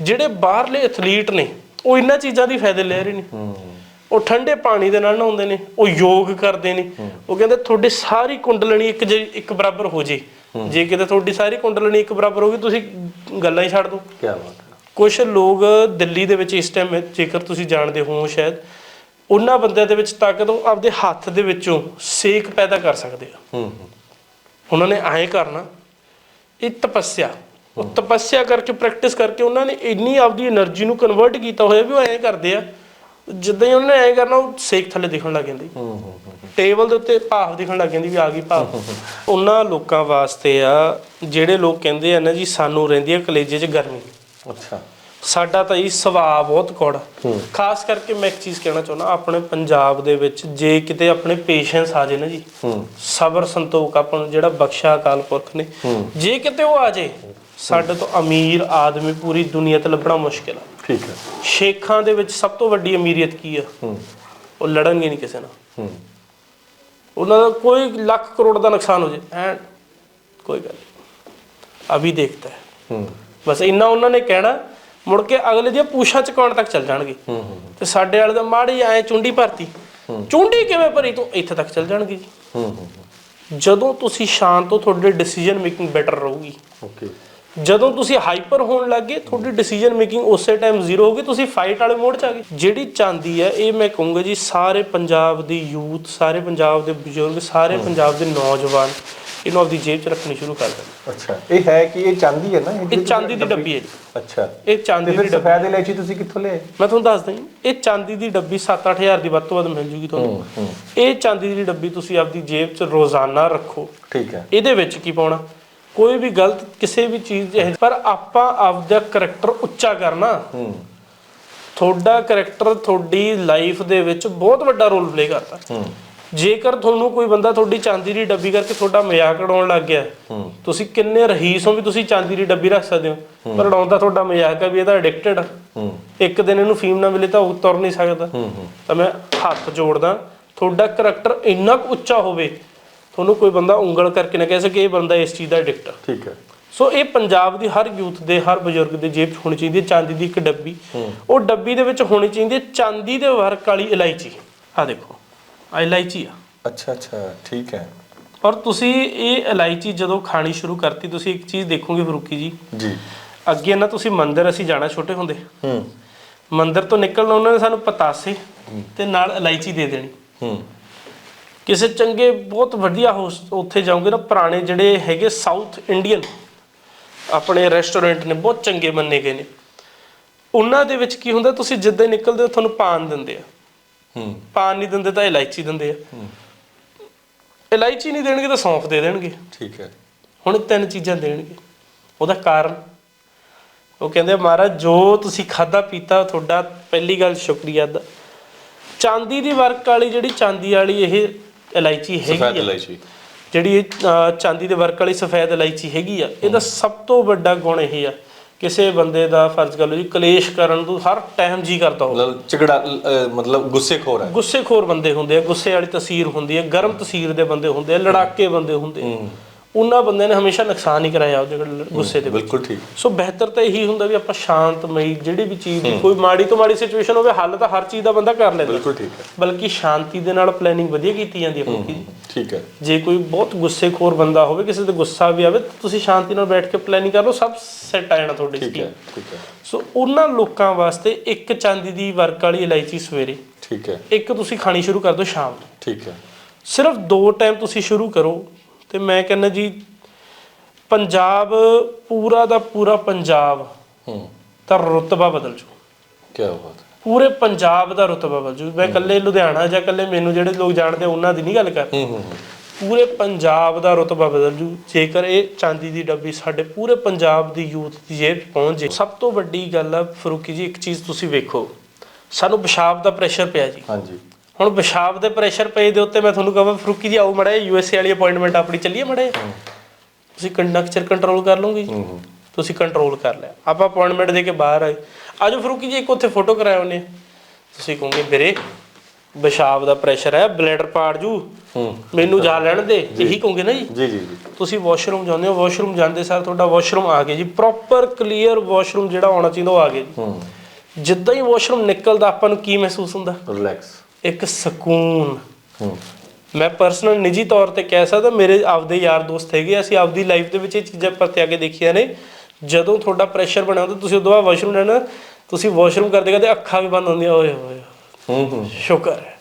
ਜਿਹੜੇ ਬਾਹਰਲੇ ਐਥਲੀਟ ਨੇ ਉਹ ਇਹਨਾਂ ਚੀਜ਼ਾਂ ਦੀ ਫਾਇਦੇ ਲੈ ਰਹੇ ਨੇ। ਉਹ ਠੰਡੇ ਪਾਣੀ ਦੇ ਨਾਲ ਨਹਾਉਂਦੇ ਨੇ ਉਹ ਯੋਗ ਕਰਦੇ ਨੇ। ਉਹ ਕਹਿੰਦੇ ਤੁਹਾਡੀ ਸਾਰੀ ਕੁੰਡਲਣੀ ਇੱਕ ਜੇ ਇੱਕ ਬਰਾਬਰ ਹੋ ਜੇ। ਜੇ ਕਿਤੇ ਤੁਹਾਡੀ ਸਾਰੀ ਕੁੰਡਲਣੀ ਇੱਕ ਬਰਾਬਰ ਹੋ ਗਈ ਤੁਸੀਂ ਗੱਲਾਂ ਹੀ ਛੱਡ ਦੋ ਕੀ ਬਾਤ ਕੁਝ ਲੋਕ ਦਿੱਲੀ ਦੇ ਵਿੱਚ ਇਸ ਟਾਈਮ ਜੇਕਰ ਤੁਸੀਂ ਜਾਣਦੇ ਹੋ ਸ਼ਾਇਦ ਉਹਨਾਂ ਬੰਦਿਆਂ ਦੇ ਵਿੱਚ ਤਾਕਤ ਉਹ ਆਪਦੇ ਹੱਥ ਦੇ ਵਿੱਚੋਂ ਸੇਕ ਪੈਦਾ ਕਰ ਸਕਦੇ ਆ। ਹੂੰ ਉਹਨਾਂ ਨੇ ਐਂ ਕਰਨਾ ਇਹ ਤਪੱਸਿਆ। ਉਹ ਤਪੱਸਿਆ ਕਰਕੇ ਪ੍ਰੈਕਟਿਸ ਕਰਕੇ ਉਹਨਾਂ ਨੇ ਇੰਨੀ ਆਪਦੀ એનર્ਜੀ ਨੂੰ ਕਨਵਰਟ ਕੀਤਾ ਹੋਇਆ ਵੀ ਉਹ ਐਂ ਕਰਦੇ ਆ ਜਿੱਦਾਂ ਹੀ ਉਹਨਾਂ ਨੇ ਐਂ ਕਰਨਾ ਉਹ ਸੇਕ ਥੱਲੇ ਦਿਖਣ ਲੱਗ ਜਾਂਦੀ। ਹੂੰ ਹੂੰ ਹੂੰ ਟੇਬਲ ਦੇ ਉੱਤੇ ਭਾਫ ਦਿਖਣ ਲੱਗ ਜਾਂਦੀ ਵੀ ਆ ਗਈ ਭਾਫ। ਉਹਨਾਂ ਲੋਕਾਂ ਵਾਸਤੇ ਆ ਜਿਹੜੇ ਲੋਕ ਕਹਿੰਦੇ ਆ ਨਾ ਜੀ ਸਾਨੂੰ ਰਹਿੰਦੀ ਆ ਕਲੇਜੇ 'ਚ ਗਰਮੀ। ਅੱਛਾ। ਸਾਡਾ ਤਾਂ ਇਹ ਸੁਭਾਅ ਬਹੁਤ ਕੌੜਾ। ਖਾਸ ਕਰਕੇ ਮੈਂ ਇੱਕ ਚੀਜ਼ ਕਹਿਣਾ ਚਾਹੁੰਦਾ ਆਪਣੇ ਪੰਜਾਬ ਦੇ ਵਿੱਚ ਜੇ ਕਿਤੇ ਆਪਣੇ ਪੇਸ਼ੈਂਸ ਆ ਜੇ ਨਾ ਜੀ ਸਬਰ ਸੰਤੋਖ ਆਪਾਂ ਨੂੰ ਜਿਹੜਾ ਬਖਸ਼ਾ ਅਕਾਲ ਪੁਰਖ ਨੇ ਜੇ ਕਿਤੇ ਉਹ ਆ ਜੇ ਸਾਡੇ ਤੋਂ ਅਮੀਰ ਆਦਮੀ ਪੂਰੀ ਦੁਨੀਆ ਤੇ ਲੱਭਣਾ ਮੁਸ਼ਕਿਲ ਆ। ਠੀਕ ਹੈ। ਸ਼ੇਖਾਂ ਦੇ ਵਿੱਚ ਸਭ ਤੋਂ ਵੱਡੀ ਅਮੀਰੀਅਤ ਕੀ ਆ? ਹੂੰ। ਉਹ ਲੜਨਗੇ ਨਹੀਂ ਕਿਸੇ ਨਾਲ। ਹੂੰ। ਉਹਨਾਂ ਦਾ ਕੋਈ ਲੱਖ ਕਰੋੜ ਦਾ ਨੁਕਸਾਨ ਹੋ ਜੇ। ਐ ਕੋਈ ਗੱਲ ਅਭੀ ਦੇਖਤਾ ਹੈ। ਹੂੰ। ਬਸ ਇੰਨਾ ਉਹਨਾਂ ਨੇ ਕਹਿਣਾ ਮੁੜ ਕੇ ਅਗਲੇ ਦੀਆਂ ਪੂਛਾਂ ਚਕਾਉਣ ਤੱਕ ਚੱਲ ਜਾਣਗੇ? ਤੇ ਸਾਡੇ ਵਾਲੇ ਦਾ ਮਾੜੀ ਐ ਚੁੰਡੀ ਭਰਤੀ। ਚੁੰਡੀ ਕਿਵੇਂ ਭਰੀ ਤੂੰ? ਇੱਥੇ ਤੱਕ ਚੱਲ ਜਾਣਗੇ ਜੀ। ਹੂੰ ਹੂੰ ਜਦੋਂ ਤੁਸੀਂ ਸ਼ਾਂਤ ਹੋ ਤੁਹਾਡੇ ਡਿਸੀਜਨ ਮੇਕਿੰਗ ਬੈਟਰ ਰਹੂਗੀ। ਓਕੇ ਜਦੋਂ ਤੁਸੀਂ ਹਾਈਪਰ ਹੋਣ ਲੱਗੇ ਤੁਹਾਡੀ ਡਿਸੀਜਨ ਮੇਕਿੰਗ ਉਸੇ ਟਾਈਮ ਜ਼ੀਰੋ ਹੋਗੀ ਤੁਸੀਂ ਫਾਈਟ ਵਾਲੇ ਮੋਡ 'ਚ ਆ ਗਏ। ਜਿਹੜੀ ਚਾਂਦੀ ਹੈ ਇਹ ਮੈਂ ਕਹੂੰਗਾ ਜੀ ਸਾਰੇ ਪੰਜਾਬ ਦੀ ਯੂਥ ਸਾਰੇ ਪੰਜਾਬ ਦੇ ਬਜ਼ੁਰਗ ਸਾਰੇ ਪੰਜਾਬ ਦੇ ਨੌਜਵਾਨ ਇਹਨੂੰ ਆਪਦੀ ਜੇਬ 'ਚ ਰੱਖਣੀ ਸ਼ੁਰੂ ਕਰ ਦੇਣ। ਅੱਛਾ ਇਹ ਹੈ ਕਿ ਇਹ ਚਾਂਦੀ ਹੈ ਨਾ? ਇਹ ਚਾਂਦੀ ਦੀ ਡੱਬੀ? ਹੈ ਜੀ। ਅੱਛਾ। ਇਹ ਚਾਂਦੀ ਦੀ ਡੱਬੀ। ਸਫੈਦ ਇਲਾਇਚੀ ਤੁਸੀਂ ਕਿੱਥੋਂ ਲਿਆਏ? ਮੈਂ ਤੁਹਾਨੂੰ ਦੱਸਦਾ ਜੀ ਇਹ ਚਾਂਦੀ ਦੀ ਡੱਬੀ 7-8000 ਦੀ ਵੱਧ ਤੋਂ ਵੱਧ ਮਿਲ ਜੂਗੀ ਤੁਹਾਨੂੰ। ਹੂੰ। ਇਹ ਚਾਂਦੀ ਦੀ ਡੱਬੀ ਤੁਸੀਂ ਆਪਦੀ ਜੇਬ 'ਚ ਰੋਜ਼ਾਨਾ ਰੱਖੋ। ਠੀਕ ਹੈ। ਇਹਦੇ ਵਿੱਚ ਕੀ ਪਾਉਣਾ? ਕੋਈ ਵੀ ਗਲਤ ਕਿਸੇ ਵੀ ਚੀਜ਼ ਇਹ ਪਰ ਆਪਾਂ ਆਪਦਾ ਕਰੈਕਟਰ ਉੱਚਾ ਕਰਨਾ। ਹੂੰ। ਤੁਹਾਡਾ ਕੈਰੈਕਟਰ ਤੁਹਾਡੀ ਲਾਈਫ ਦੇ ਵਿੱਚ ਬਹੁਤ ਵੱਡਾ ਰੋਲ ਪਲੇ ਕਰਦਾ। ਹੂੰ। ਜੇਕਰ ਤੁਹਾਨੂੰ ਕੋਈ ਬੰਦਾ ਤੁਹਾਡੀ ਚਾਂਦੀ ਦੀ ਡੱਬੀ ਕਰਕੇ ਤੁਹਾਡਾ ਮਜ਼ਾਕ ਉਡਾਉਣ ਲੱਗ ਗਿਆ ਤੁਸੀਂ ਕਿੰਨੇ ਰਹੀਸ ਹੋ ਵੀ ਤੁਸੀਂ ਚਾਂਦੀ ਦੀ ਡੱਬੀ ਰੱਖ ਸਕਦੇ ਹੋ? ਪਰ ਉਡਾਉਂਦਾ ਤੁਹਾਡਾ ਮਜ਼ਾਕ ਹੈ ਵੀ ਇਹਦਾ ਐਡਿਕਟਡ ਆ। ਹੂੰ। ਇੱਕ ਦਿਨ ਇਹਨੂੰ ਫੀਮ ਨਾ ਮਿਲੇ ਤਾਂ ਉਹ ਤੁਰ ਨਹੀਂ ਸਕਦਾ। ਤਾਂ ਮੈਂ ਹੱਥ ਜੋੜਦਾ ਤੁਹਾਡਾ ਕਰੈਕਟਰ ਇੰਨਾ ਕੁ ਉੱਚਾ ਹੋਵੇ ਤੁਹਾਨੂੰ ਕੋਈ ਬੰਦਾ ਉਂਗਲ ਕਰਕੇ ਨਾ ਕਹਿ ਸਕੇ ਇਹ ਬੰਦਾ ਇਸ ਚੀਜ਼ ਦਾ ਐਡਿਕਟ ਆ। ਠੀਕ ਹੈ। ਸੋ ਇਹ ਪੰਜਾਬ ਦੀ ਹਰ ਯੂਥ ਦੇ ਹਰ ਬਜ਼ੁਰਗ ਦੇ ਜੇਬ 'ਚ ਹੋਣੀ ਚਾਹੀਦੀ ਹੈ ਚਾਂਦੀ ਦੀ ਇੱਕ ਡੱਬੀ। ਉਹ ਡੱਬੀ ਦੇ ਵਿੱਚ ਹੋਣੀ ਚਾਹੀਦੀ ਹੈ ਚਾਂਦੀ ਦੇ ਵਰਕ ਵਾਲੀ ਇਲਾਇਚੀ। ਆ ਦੇਖੋ ਆ ਇਲਾਇਚੀ ਆ। ਅੱਛਾ ਅੱਛਾ ਠੀਕ ਹੈ। ਔਰ ਤੁਸੀਂ ਇਹ ਇਲਾਇਚੀ ਜਦੋਂ ਖਾਣੀ ਸ਼ੁਰੂ ਕਰਤੀ ਤੁਸੀਂ ਇੱਕ ਚੀਜ਼ ਦੇਖੋਗੇ ਫਰੂਕੀ ਜੀ। ਜੀ। ਅੱਗੇ ਨਾ ਤੁਸੀਂ ਮੰਦਿਰ ਅਸੀਂ ਜਾਣਾ ਛੋਟੇ ਹੁੰਦੇ। ਹੂੰ। ਮੰਦਿਰ ਤੋਂ ਨਿਕਲਣਾ ਉਹਨਾਂ ਨੇ ਸਾਨੂੰ ਪਤਾਸੇ ਤੇ ਨਾਲ ਇਲਾਇਚੀ ਦੇ ਦੇਣੀ। ਹੂੰ। ਕਿਸੇ ਚੰਗੇ ਬਹੁਤ ਵਧੀਆ ਉੱਥੇ ਜਾਓਗੇ ਨਾ ਪੁਰਾਣੇ ਜਿਹੜੇ ਹੈਗੇ ਸਾਊਥ ਇੰਡੀਅਨ ਆਪਣੇ ਰੈਸਟੋਰੈਂਟ ਨੇ ਬਹੁਤ ਚੰਗੇ ਮੰਨੇ ਗਏ ਨੇ। ਉਹਨਾਂ ਦੇ ਵਿੱਚ ਕੀ ਹੁੰਦਾ ਤੁਸੀਂ ਜਿੱਦਾਂ ਨਿਕਲਦੇ ਹੋ ਤੁਹਾਨੂੰ ਪਾਨ ਦਿੰਦੇ ਆ। ਹੂੰ। ਪਾਨ ਨਹੀਂ ਦਿੰਦੇ ਤਾਂ ਇਲਾਇਚੀ ਦਿੰਦੇ ਆ। ਇਲਾਇਚੀ ਨਹੀਂ ਦੇਣਗੇ ਤਾਂ ਸੌਂਫ ਦੇ ਦੇਣਗੇ। ਠੀਕ ਹੈ। ਹੁਣ ਤਿੰਨ ਚੀਜ਼ਾਂ ਦੇਣਗੇ। ਉਹਦਾ ਕਾਰਨ ਉਹ ਕਹਿੰਦੇ ਮਹਾਰਾਜ ਜੋ ਤੁਸੀਂ ਖਾਦਾ ਪੀਤਾ ਤੁਹਾਡਾ ਪਹਿਲੀ ਗੱਲ ਸ਼ੁਕਰੀਆ ਦਾ ਚਾਂਦੀ ਦੀ ਵਰਕ ਵਾਲੀ ਜਿਹੜੀ ਚਾਂਦੀ ਵਾਲੀ ਇਹ ਇਲਾਇਚੀ ਸਫੈਦ ਹੈਗੀ ਆ। ਇਲਾਇਚੀ। ਜਿਹੜੀ ਇਹ, ਚਾਂਦੀ ਦੇ ਵਰਕ ਵਾਲੀ ਸਫੈਦ ਇਲਾਇਚੀ ਹੈਗੀ ਆ ਇਹਦਾ ਸਭ ਤੋਂ ਵੱਡਾ ਗੁਣ ਇਹ ਆ ਕਿਸੇ ਬੰਦੇ ਦਾ ਫਰਜ਼ ਕਰ ਲਓ ਜੀ ਕਲੇਸ਼ ਕਰਨ ਨੂੰ ਹਰ ਟਾਈਮ ਜੀ ਕਰਦਾ ਹੋਵੇ। ਮਤਲਬ ਝਗੜਾ ਅ, ਮਤਲਬ ਗੁੱਸੇਖੋਰ ਹੈ। ਗੁੱਸੇਖੋਰ ਬੰਦੇ ਹੁੰਦੇ ਆ ਗੁੱਸੇ ਵਾਲੀ ਤਸੀਰ ਹੁੰਦੀ ਹੈ ਗਰਮ ਤਸੀਰ ਦੇ ਬੰਦੇ ਹੁੰਦੇ ਆ ਲੜਾਕੇ ਬੰਦੇ ਹੁੰਦੇ ਆ। ਉਹਨਾਂ ਬੰਦਿਆਂ ਨੇ ਹਮੇਸ਼ਾ ਨੁਕਸਾਨ ਹੀ ਕਰਾਇਆ ਉਹਦੇ ਕੋਲ ਗੁੱਸੇ ਦੇ ਵਿੱਚ। ਬਿਲਕੁਲ ਠੀਕ। ਸੋ ਬਿਹਤਰ ਤਾਂ ਇਹੀ ਹੁੰਦਾ ਵੀ ਆਪਾਂ ਸ਼ਾਂਤਮਈ ਜਿਹੜੀ ਵੀ ਚੀਜ਼ ਦੀ ਕੋਈ ਮਾੜੀ ਤੋਂ ਮਾੜੀ ਸਿਚੁਏਸ਼ਨ ਹੋਵੇ ਹੱਲ ਤਾਂ ਹਰ ਚੀਜ਼ ਦਾ ਬੰਦਾ ਕਰ ਲੈਂਦਾ। ਬਿਲਕੁਲ ਠੀਕ ਹੈ। ਬਲਕਿ ਸ਼ਾਂਤੀ ਦੇ ਨਾਲ ਪਲੈਨਿੰਗ ਵਧੀਆ ਕੀਤੀ ਜਾਂਦੀ ਹੈ ਜੀ ਠੀਕ ਹੈ। ਜੇ ਕੋਈ ਬਹੁਤ ਗੁੱਸੇਖੋਰ ਬੰਦਾ ਹੋਵੇ ਕਿਸੇ ਤੇ ਗੁੱਸਾ ਵੀ ਆਵੇ ਤੁਸੀਂ ਸ਼ਾਂਤੀ ਨਾਲ ਬੈਠ ਕੇ ਪਲੈਨਿੰਗ ਕਰ ਲਓ ਸਭ ਸੈੱਟ ਆ ਜਾਣਾ ਤੁਹਾਡੀ ਠੀਕ ਹੈ ਠੀਕ ਹੈ। ਸੋ ਉਹਨਾਂ ਲੋਕਾਂ ਵਾਸਤੇ ਇੱਕ ਚਾਂਦੀ ਦੀ ਵਰਕ ਵਾਲੀ ਇਲਾਇਚੀ ਸਵੇਰੇ ਠੀਕ ਹੈ। ਇੱਕ ਤੁਸੀਂ ਖਾਣੀ ਸ਼ੁਰੂ ਕਰ ਦਿਓ ਸ਼ਾਮ ਨੂੰ। ਠੀਕ ਹੈ। ਸਿਰਫ ਦੋ ਟਾਈਮ ਤੁਸੀਂ ਸ਼ੁਰੂ ਕਰੋ ਤੇ ਮੈਂ ਕਹਿੰਦਾ ਜੀ ਪੰਜਾਬ ਪੂਰਾ ਦਾ ਪੂਰਾ ਪੰਜਾਬ ਹੂੰ। ਦਾ ਰੁਤਬਾ ਬਦਲ ਜੂ। ਕੀ ਬਾਤ ਹੈ। ਪੂਰੇ ਪੰਜਾਬ ਦਾ ਰੁਤਬਾ ਬਦਲ ਜੂ। ਮੈਂ ਇਕੱਲੇ ਲੁਧਿਆਣਾ ਜਾਂ ਇਕੱਲੇ ਮੈਨੂੰ ਜਿਹੜੇ ਲੋਕ ਜਾਣਦੇ ਉਹਨਾਂ ਦੀ ਨਹੀਂ ਗੱਲ ਕਰ। ਹੂੰ ਹੂੰ ਪੂਰੇ ਪੰਜਾਬ ਦਾ ਰੁਤਬਾ ਬਦਲ ਜੂ। ਜੇਕਰ ਇਹ ਚਾਂਦੀ ਦੀ ਡੱਬੀ ਸਾਡੇ ਪੂਰੇ ਪੰਜਾਬ ਦੀ ਯੂਥ ਦੀ ਜੇਬ ਪਹੁੰਚ ਜੇ। ਸਭ ਤੋਂ ਵੱਡੀ ਗੱਲ ਆ ਫਰੂਕੀ ਜੀ ਇੱਕ ਚੀਜ਼ ਤੁਸੀਂ ਵੇਖੋ। ਸਾਨੂੰ ਪਿਸ਼ਾਬ ਦਾ ਪ੍ਰੈਸ਼ਰ ਪਿਆ ਜੀ। ਹਾਂਜੀ। ਹੁਣ ਪਿਸ਼ਾਬ ਦੇ ਪ੍ਰੈਸ਼ਰ ਪਏ ਦੇ ਉੱਤੇ ਮੈਂ ਤੁਹਾਨੂੰ ਕਹਾਂ ਫਰੂਕੀ ਜੀ ਆਓ ਮੜਾ ਯੂਐਸਏ ਵਾਲੀ ਅਪਾਇੰਟਮੈਂਟ ਆਪਣੀ ਚੱਲੀਏ ਮੜੇ ਤੁਸੀਂ ਕੰਡਕਚਰ ਕੰਟਰੋਲ ਕਰ ਲਓਗੇ ਜੀ। ਤੁਸੀਂ ਕੰਟਰੋਲ ਕਰ ਲਿਆ। ਆਪਾਂ ਅਪਾਇੰਟਮੈਂਟ ਦੇ ਕੇ ਬਾਹਰ ਆਏ। ਆਜੋ ਫਰੂਕੀ ਜੀ ਇੱਕ ਉੱਥੇ ਫੋਟੋ ਕਰਾਇਆ ਉਹਨੇ। ਤੁਸੀਂ ਕਹੋਗੇ ਵੀਰੇ ਪਿਸ਼ਾਬ ਦਾ ਪ੍ਰੈਸ਼ਰ ਹੈ ਬਲੈਡਰ ਪਾੜ ਜੂ। ਮੈਨੂੰ ਜਾ ਲੈਣ ਦੇ। ਇਹੀ ਕਹੋਗੇ ਨਾ ਜੀ? ਜੀ ਜੀ ਤੁਸੀਂ ਵਾਸ਼ਰੂਮ ਜਾਂਦੇ ਹੋ ਵਾਸ਼ਰੂਮ ਜਾਂਦੇ ਸਾਰ ਤੁਹਾਡਾ ਵਾਸ਼ਰੂਮ ਆ ਗਿਆ ਜੀ। ਪ੍ਰੋਪਰ ਕਲੀਅਰ ਵਾਸ਼ਰੂਮ ਜਿਹੜਾ ਆਉਣਾ ਚਾਹੀਦਾ ਉਹ ਆ ਗਿਆ ਜੀ। ਜਿੱਦਾਂ ਹੀ ਵਾਸ਼ਰੂਮ ਨਿਕਲਦਾ ਆਪਾਂ ਨੂੰ ਕੀ ਮਹਿਸੂਸ ਹੁੰਦਾ? ਰਿਲੈਕਸ ਇੱਕ ਸਕੂਨ। ਮੈਂ ਪਰਸਨਲ ਨਿੱਜੀ ਤੌਰ ਤੇ ਕਹਿ ਸਕਦਾ ਮੇਰੇ ਆਪਦੇ ਯਾਰ ਦੋਸਤ ਹੈਗੇ ਆ, ਅਸੀਂ ਆਪਦੀ ਲਾਈਫ ਦੇ ਵਿੱਚ ਇਹ ਚੀਜ਼ਾਂ ਪਰਤੇ ਕੇ ਦੇਖੀਆਂ ਨੇ। ਜਦੋਂ ਤੁਹਾਡਾ ਪ੍ਰੈਸ਼ਰ ਬਣਿਆ ਹੁੰਦਾ ਤੁਸੀਂ ਉਦੋਂ ਬਾਅਦ ਵਾਸ਼ਰੂਮ ਲੈਣਾ ਤੁਸੀਂ ਵਾਸ਼ਰੂਮ ਕਰਦੇ ਕਰਦੇ ਅੱਖਾਂ ਵੀ ਬੰਦ ਹੁੰਦੀਆਂ ਓਏ ਹੋਏ ਹੂੰ ਹੂੰ। ਸ਼ੁਕਰ ਹੈ।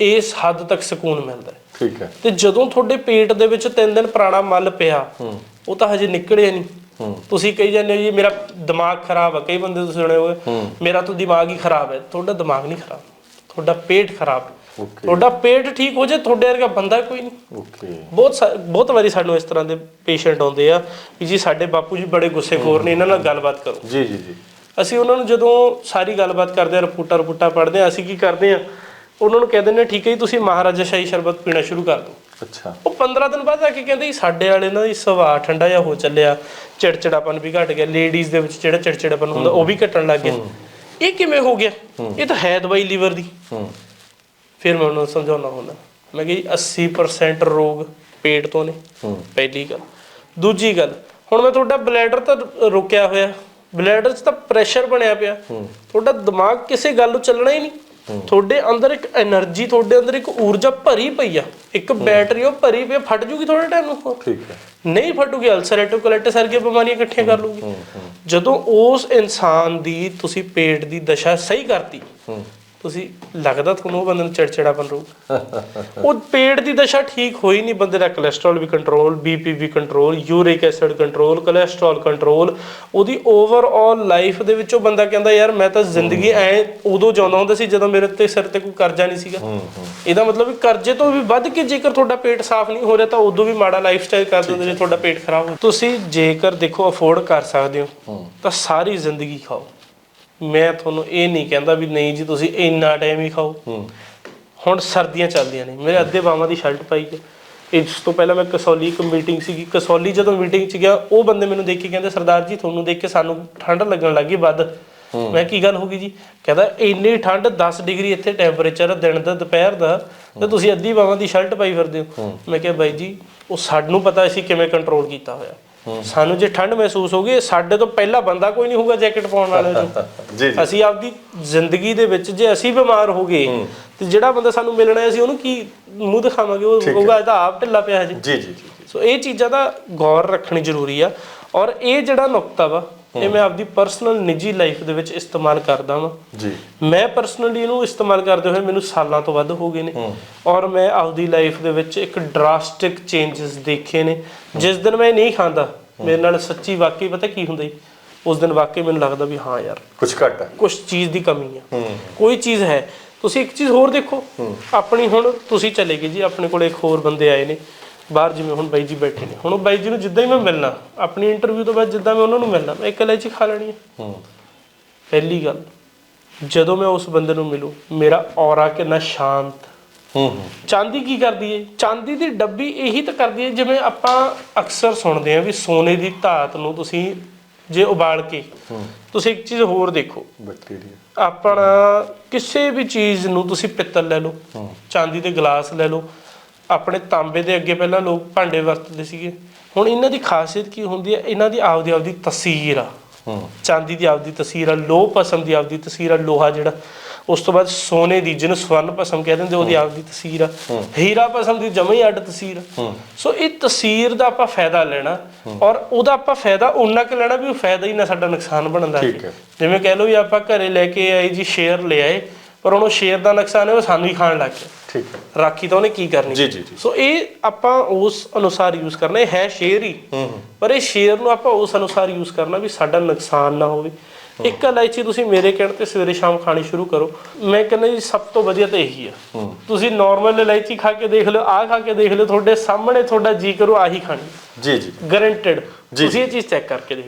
ਇਸ ਹੱਦ ਤੱਕ ਸਕੂਨ ਮਿਲਦਾ ਹੈ। ਠੀਕ ਹੈ। ਤੇ ਜਦੋਂ ਤੁਹਾਡੇ ਪੇਟ ਦੇ ਵਿੱਚ ਤਿੰਨ ਦਿਨ ਪੁਰਾਣਾ ਮਲ ਪਿਆ ਉਹ ਤਾਂ ਹਜੇ ਨਿਕਲਿਆ ਨਹੀਂ। ਤੁਸੀਂ ਕਹੀ ਜਾਂਦੇ ਹੋ ਜੀ ਮੇਰਾ ਦਿਮਾਗ ਖਰਾਬ ਹੈ ਕਈ ਬੰਦੇ ਤੁਸੀਂ ਸੁਣੇ ਹੋਏ ਮੇਰਾ ਤਾਂ ਦਿਮਾਗ ਹੀ ਖਰਾਬ ਹੈ ਤੁਹਾਡਾ ਦਿਮਾਗ ਨਹੀਂ ਖਰਾਬ। ਤੁਹਾਡਾ ਪੇਟ ਖਰਾਬ। ਓਕੇ ਤੁਹਾਡਾ ਪੇਟ ਠੀਕ ਹੋ ਜਾਏ ਤੁਹਾਡੇ ਵਰਗਾ ਬੰਦਾ ਕੋਈ ਨਹੀਂ। ਓਕੇ ਬਹੁਤ ਸਾ- ਬਹੁਤ ਵਾਰੀ ਸਾਨੂੰ ਇਸ ਤਰ੍ਹਾਂ ਦੇ ਪੇਸ਼ੈਂਟ ਆਉਂਦੇ ਆ ਕਿ ਜੀ ਸਾਡੇ ਬਾਪੂ ਜੀ ਬੜੇ ਗੁੱਸੇਖੋਰ ਨੇ ਇਹਨਾਂ ਨਾਲ ਗੱਲਬਾਤ ਕਰੋ। ਜੀ ਜੀ ਜੀ। ਅਸੀਂ ਉਹਨਾਂ ਨੂੰ ਜਦੋਂ ਸਾਰੀ ਗੱਲਬਾਤ ਕਰਦੇ ਆ ਰਿਪੋਰਟਾਂ ਰਿਪੋਰਟਾਂ ਪੜ੍ਹਦੇ ਆ ਅਸੀਂ ਕੀ ਕਰਦੇ ਆ ਉਹਨਾਂ ਨੂੰ ਕਹਿ ਦਿੰਦੇ ਠੀਕ ਹੈ ਜੀ ਤੁਸੀਂ ਮਹਾਰਾਜਾ ਸ਼ਾਹੀ ਸ਼ਰਬਤ ਪੀਣਾ ਸ਼ੁਰੂ ਕਰ ਦਿਓ। ਅੱਛਾ। ਉਹ 15 ਦਿਨ ਬਾਅਦ ਆ ਕੇ ਕਹਿੰਦੇ ਜੀ ਸਾਡੇ ਵਾਲੇ ਨਾ ਜੀ ਸੁਭਾਅ ਠੰਡਾ ਜਿਹਾ ਹੋ ਚੱਲਿਆ ਚਿੜਚਿੜਾਪਨ ਵੀ ਘਟ ਗਿਆ ਲੇਡੀਜ਼ ਦੇ ਵਿੱਚ ਜਿਹੜਾ ਚਿੜਚਿੜਾਪਨ ਹੁੰਦਾ ਉਹ ਵੀ ਘਟਣ ਲੱਗ ਗਿਆ। ਇਹ ਕਿਵੇਂ ਹੋ ਗਿਆ? ਇਹ ਤਾਂ ਹੈ ਦਵਾਈ ਲੀਵਰ ਦੀ। ਹੂੰ। ਫਿਰ ਮੈਂ ਉਹਨਾਂ ਨੂੰ ਸਮਝਾਉਣਾ ਹੁੰਦਾ। ਮੈਂ ਜੀ 80% ਰੋਗ ਪੇਟ ਤੋਂ ਨੇ ਹੂੰ। ਪਹਿਲੀ ਗੱਲ। ਦੂਜੀ ਗੱਲ ਹੁਣ ਮੈਂ ਤੁਹਾਡਾ ਬਲੈਡਰ ਤਾਂ ਰੁਕਿਆ ਹੋਇਆ। ਬਲੈਡਰ 'ਚ ਤਾਂ ਪ੍ਰੈਸ਼ਰ ਬਣਿਆ ਪਿਆ। ਤੁਹਾਡਾ ਦਿਮਾਗ ਕਿਸੇ ਗੱਲ ਨੂੰ ਚੱਲਣਾ ਹੀ ਨਹੀਂ। ਤੁਹਾਡੇ ਅੰਦਰ ਇੱਕ એનર્ਜੀ ਤੁਹਾਡੇ ਅੰਦਰ ਇੱਕ ਊਰਜਾ ਭਰੀ ਪਈ ਆ। ਇੱਕ ਬੈਟਰੀ ਉਹ ਭਰੀ ਪਈ ਫਟ ਜੂਗੀ ਥੋੜੇ ਟਾਈਮ ਨੂੰ ਠੀਕ ਹੈ। ਨਹੀਂ ਫਟੂਗੀ ਅਲਸਰੇਟਿਵ ਕੋਲਾਈਟਿਸ ਵਰਗੀਆਂ ਬਿਮਾਰੀਆਂ ਇਕੱਠੀਆਂ ਕਰ ਲੂਗੀ। ਜਦੋਂ ਉਸ ਇਨਸਾਨ ਦੀ ਤੁਸੀਂ ਪੇਟ ਦੀ ਦਸ਼ਾ ਸਹੀ ਕਰਤੀ ਤੁਸੀਂ ਲੱਗਦਾ ਤੁਹਾਨੂੰ ਉਹ ਬੰਦੇ ਨੂੰ ਚਿੜਚਿੜਾਪਨ ਰਹੂ ਉਹ ਪੇਟ ਦੀ ਦਸ਼ਾ ਠੀਕ ਹੋਈ ਨਹੀਂ ਬੰਦੇ ਦਾ ਕੋਲੇਸਟ੍ਰੋਲ ਵੀ ਕੰਟਰੋਲ ਬੀਪੀ ਵੀ control uric acid control cholesterol control ਉਹਦੀ ਓਵਰਆਲ ਲਾਈਫ ਦੇ ਵਿੱਚ ਉਹ ਬੰਦਾ ਕਹਿੰਦਾ ਯਾਰ ਮੈਂ ਤਾਂ ਜ਼ਿੰਦਗੀ ਐ ਉਦੋਂ ਜਿਉਂਦਾ ਹੁੰਦਾ ਸੀ ਜਦੋਂ ਮੇਰੇ ਤੇ ਸਿਰ ਤੇ ਕੋਈ ਕਰਜ਼ਾ ਨਹੀਂ ਸੀਗਾ। ਇਹਦਾ ਮਤਲਬ ਵੀ ਕਰਜ਼ੇ ਤੋਂ ਵੀ ਵੱਧ ਕੇ ਜੇਕਰ ਤੁਹਾਡਾ ਪੇਟ ਸਾਫ਼ ਨਹੀਂ ਹੋ ਰਿਹਾ ਤਾਂ ਉਦੋਂ ਵੀ ਮਾੜਾ ਲਾਈਫ ਸਟਾਈਲ ਕਰ ਦਿੰਦੇ ਜੇ ਤੁਹਾਡਾ ਪੇਟ ਖਰਾਬ ਹੋ ਤੁਸੀਂ ਜੇਕਰ ਦੇਖੋ ਅਫੋਰਡ ਕਰ ਸਕਦੇ ਹੂੰ। ਤਾਂ ਸਾਰੀ ਜ਼ਿੰਦਗੀ ਖਾਓ। ਮੈਂ ਤੁਹਾਨੂੰ ਇਹ ਨਹੀਂ ਕਹਿੰਦਾ ਵੀ ਨਹੀਂ ਜੀ ਤੁਸੀਂ ਇੰਨਾ ਟਾਈਮ ਹੀ ਖਾਓ। ਹੁਣ ਸਰਦੀਆਂ ਚੱਲਦੀਆਂ ਨੇ। ਮੇਰੇ ਅੱਧੇ ਬਾਹਾਂ ਦੀ ਸ਼ਰਟ ਪਾਈ ਹੈ। ਇਸ ਤੋਂ ਪਹਿਲਾਂ ਮੈਂ ਕਸੌਲੀ ਇੱਕ ਮੀਟਿੰਗ ਸੀਗੀ। ਕਸੌਲੀ ਜਦੋਂ ਮੀਟਿੰਗ 'ਚ ਗਿਆ ਉਹ ਬੰਦੇ ਮੈਨੂੰ ਦੇਖ ਕੇ ਕਹਿੰਦੇ ਸਰਦਾਰ ਜੀ ਤੁਹਾਨੂੰ ਦੇਖ ਕੇ ਸਾਨੂੰ ਠੰਡ ਲੱਗਣ ਲੱਗੀ ਵੱਧ। ਮੈਂ ਕੀ ਗੱਲ ਹੋ ਗਈ ਜੀ? ਕਹਿੰਦਾ ਇੰਨੀ ਠੰਡ 10 ਡਿਗਰੀ ਇੱਥੇ ਟੈਂਪਰੇਚਰ ਦਿਨ ਦਾ ਦੁਪਹਿਰ ਦਾ। ਤੇ ਤੁਸੀਂ ਅੱਧੀ ਬਾਹਾਂ ਦੀ ਸ਼ਰਟ ਪਾਈ ਫਿਰਦੇ ਹੋ। ਮੈਂ ਕਿਹਾ ਬਾਈ ਜੀ ਉਹ ਸਾਨੂੰ ਪਤਾ ਸੀ ਕਿਵੇਂ ਕੰਟਰੋਲ ਕੀਤਾ ਹੋਇਆ। ਸਾਨੂੰ ਜੇ ਠੰਡ ਮਹਿਸੂਸ ਹੋ ਗਈ ਸਾਡੇ ਤੋਂ ਪਹਿਲਾ ਬੰਦਾ ਕੋਈ ਨਹੀਂ ਹੋਊਗਾ ਜੈਕਟ ਪਾਉਣ ਵਾਲੇ ਨੂੰ ਜੀ ਜੀ। ਅਸੀਂ ਆਪਦੀ ਜ਼ਿੰਦਗੀ ਦੇ ਵਿੱਚ ਜੇ ਅਸੀਂ ਬਿਮਾਰ ਹੋ ਗਏ ਤੇ ਜਿਹੜਾ ਬੰਦਾ ਸਾਨੂੰ ਮਿਲਣਾ ਹੈ, ਅਸੀਂ ਉਹਨੂੰ ਕੀ ਮੂੰਹ ਦਿਖਾਵਾਂਗੇ? ਉਹ ਕਹੂਗਾ ਇਹ ਤਾਂ ਆਪ ਢਿੱਲਾ ਪਿਆ ਹੈ ਜੀ ਜੀ ਜੀ। ਸੋ ਇਹ ਚੀਜ਼ਾਂ ਦਾ ਗੌਰ ਰੱਖਣੀ ਜ਼ਰੂਰੀ ਆ। ਔਰ ਇਹ ਜਿਹੜਾ ਨੁਕਤਾ ਵਾ ਇਹ ਮੈਂ ਆਪਦੀ ਪਰਸਨਲ ਨਿੱਜੀ ਲਾਈਫ ਦੇ ਵਿੱਚ ਇਸਤੇਮਾਲ ਕਰਦਾ ਵਾਂ। ਜੀ। ਮੈਂ ਪਰਸਨਲੀ ਇਹਨੂੰ ਇਸਤੇਮਾਲ ਕਰਦੇ ਹੋਏ ਮੈਨੂੰ ਸਾਲਾਂ ਤੋਂ ਵੱਧ ਹੋ ਗਏ ਨੇ। ਔਰ ਮੈਂ ਆਪਦੀ ਲਾਈਫ ਦੇ ਵਿੱਚ ਇੱਕ ਡਰਾਸਟਿਕ ਚੇਂਜਸ ਦੇਖੇ ਨੇ। ਜਿਸ ਦਿਨ ਮੈਂ ਨਹੀਂ ਖਾਂਦਾ ਮੇਰੇ ਨਾਲ ਸੱਚੀ ਵਾਕਈ ਪਤਾ ਕੀ ਹੁੰਦਾ ਜੀ? ਉਸ ਦਿਨ ਵਾਕਈ ਮੈਨੂੰ ਲੱਗਦਾ ਵੀ ਹਾਂ ਯਾਰ ਕੁਝ ਘੱਟ ਹੈ। ਕੁਝ ਚੀਜ਼ ਦੀ ਕਮੀ ਆ। ਕੋਈ ਚੀਜ਼ ਹੈ। ਤੁਸੀਂ ਇੱਕ ਚੀਜ਼ ਹੋਰ ਦੇਖੋ। ਆਪਣੀ ਹੁਣ ਤੁਸੀਂ ਚਲੇ ਗਏ ਜੀ ਆਪਣੇ ਕੋਲ ਇੱਕ ਹੋਰ ਬੰਦੇ ਆਏ ਨੇ। ਬਾਹਰ ਜਿਵੇਂ ਹੁਣ ਬਾਈ ਜੀ ਬੈਠੇ ਨੇ। ਹੁਣ ਉਹ ਬਾਈ ਜੀ ਨੂੰ ਜਿੱਦਾਂ ਹੀ ਮੈਂ ਮਿਲਣਾ ਆਪਣੀ ਇੰਟਰਵਿਊ ਤੋਂ ਬਾਅਦ ਜਿੱਦਾਂ ਮੈਂ ਉਹਨਾਂ ਨੂੰ ਮਿਲਣਾ ਮੈਂ ਇੱਕ ਇਲਾਇਚੀ ਖਾ ਲੈਣੀ ਹੈ ਹੂੰ। ਪਹਿਲੀ ਗੱਲ ਜਦੋਂ ਮੈਂ ਉਸ ਬੰਦੇ ਨੂੰ ਮਿਲੂ ਮੇਰਾ ਔਰਾ ਕਿੰਨਾ ਸ਼ਾਂਤ। ਹੂੰ ਹੂੰ। ਚਾਂਦੀ ਕੀ ਕਰਦੀ ਹੈ ਚਾਂਦੀ ਦੀ ਡੱਬੀ ਇਹੀ ਤਾਂ ਕਰਦੀ ਹੈ ਜਿਵੇਂ ਆਪਾਂ ਅਕਸਰ ਸੁਣਦੇ ਹਾਂ ਵੀ ਸੋਨੇ ਦੀ ਧਾਤ ਨੂੰ ਤੁਸੀਂ ਜੇ ਉਬਾਲ ਕੇ ਤੁਸੀਂ ਇੱਕ ਚੀਜ਼ ਹੋਰ ਦੇਖੋ। ਬੈਕਟੀਰੀਆ। ਆਪਣਾ ਕਿਸੇ ਵੀ ਚੀਜ਼ ਨੂੰ ਤੁਸੀਂ ਪਿੱਤਲ ਲੈ ਲਓ। ਚਾਂਦੀ ਦੇ ਗਲਾਸ ਲੈ ਲਓ। ਆਪਣੇ ਤਾਂਬੇ ਦੇ ਅੱਗੇ ਪਹਿਲਾਂ ਲੋਕ ਭਾਂਡੇ ਵਰਤਦੇ ਸੀਗੇ। ਹੁਣ ਇਹਨਾਂ ਦੀ ਖਾਸੀਅਤ ਕੀ ਹੁੰਦੀ ਹੈ? ਇਹਨਾਂ ਦੀ ਆਪਦੀ ਆਪਦੀ ਤਸਵੀਰ ਆ। ਚਾਂਦੀ ਦੀ ਆਪਦੀ ਤਸਵੀਰ ਆ ਲੋਹ ਪਸਮ ਦੀ ਆਪਦੀ ਤਸਵੀਰ ਆ ਲੋਹਾ ਜਿਹੜਾ ਉਸ ਤੋਂ ਬਾਅਦ ਸੋਨੇ ਦੀ ਜਿਹਨੂੰ ਸਵਰਨ ਪਸਮ ਕਹਿ ਦਿੰਦੇ ਉਹਦੀ ਆਪਦੀ ਤਸਵੀਰ ਆ। ਹੀਰਾ ਪਸਮ ਦੀ ਜਮਾ ਹੀ ਅੱਡ ਤਸਵੀਰ ਆ। ਸੋ ਇਹ ਤਸਵੀਰ ਦਾ ਆਪਾਂ ਫਾਇਦਾ ਲੈਣਾ ਔਰ ਉਹਦਾ ਆਪਾਂ ਫਾਇਦਾ ਉਨਾ ਕੁ ਲੈਣਾ ਵੀ ਉਹ ਫਾਇਦਾ ਹੀ ਨਾ ਸਾਡਾ ਨੁਕਸਾਨ ਹੈ। ਜਿਵੇਂ ਕਹਿ ਲਓ ਵੀ ਆਪਾਂ ਘਰੇ ਲੈ ਕੇ ਆਏ ਜੀ ਸ਼ੇਰ ਲੈ ਆਏ ਪਰ ਹੁਣ ਉਹ ਸ਼ੇਰ ਦਾ ਨੁਕਸਾਨ ਹੈ ਉਹ ਸਾਨੂੰ ਹੀ ਖਾਣ ਲੱਗ ਗਿਆ। ਠੀਕ ਹੈ। ਰਾਖੀ ਤਾਂ ਉਹਨੇ ਕੀ ਕਰਨੀ? ਜੀ ਜੀ ਜੀ। ਸੋ ਇਹ ਆਪਾਂ ਉਸ ਅਨੁਸਾਰ ਯੂਜ਼ ਕਰਨਾ ਇਹ ਹੈ ਸ਼ੇਰ ਹੀ। ਪਰ ਇਹ ਸ਼ੇਰ ਨੂੰ ਆਪਾਂ ਉਸ ਅਨੁਸਾਰ ਯੂਜ਼ ਕਰਨਾ ਵੀ ਸਾਡਾ ਨੁਕਸਾਨ ਨਾ ਹੋਵੇ। ਇੱਕ ਇਲਾਇਚੀ ਤੁਸੀਂ ਮੇਰੇ ਕਹਿਣ ਤੇ ਸਵੇਰੇ ਸ਼ਾਮ ਖਾਣੀ ਸ਼ੁਰੂ ਕਰੋ। ਮੈਂ ਕਹਿੰਦਾ ਜੀ ਸਭ ਤੋਂ ਵਧੀਆ ਤਾਂ ਇਹੀ ਆ। ਤੁਸੀਂ ਨਾਰਮਲ ਇਲਾਇਚੀ ਖਾ ਕੇ ਦੇਖ ਲਿਓ ਆਹ ਖਾ ਕੇ ਦੇਖ ਲਿਓ ਤੁਹਾਡੇ ਸਾਹਮਣੇ ਤੁਹਾਡਾ ਜੀ ਕਰੂ ਆਹੀ ਖਾਣੀ। ਜੀ ਜੀ। ਗਰੰਟਡ ਜੀ। ਤੁਸੀਂ ਇਹ ਚੀਜ਼ ਚੈੱਕ ਕਰਕੇ ਦੇਖ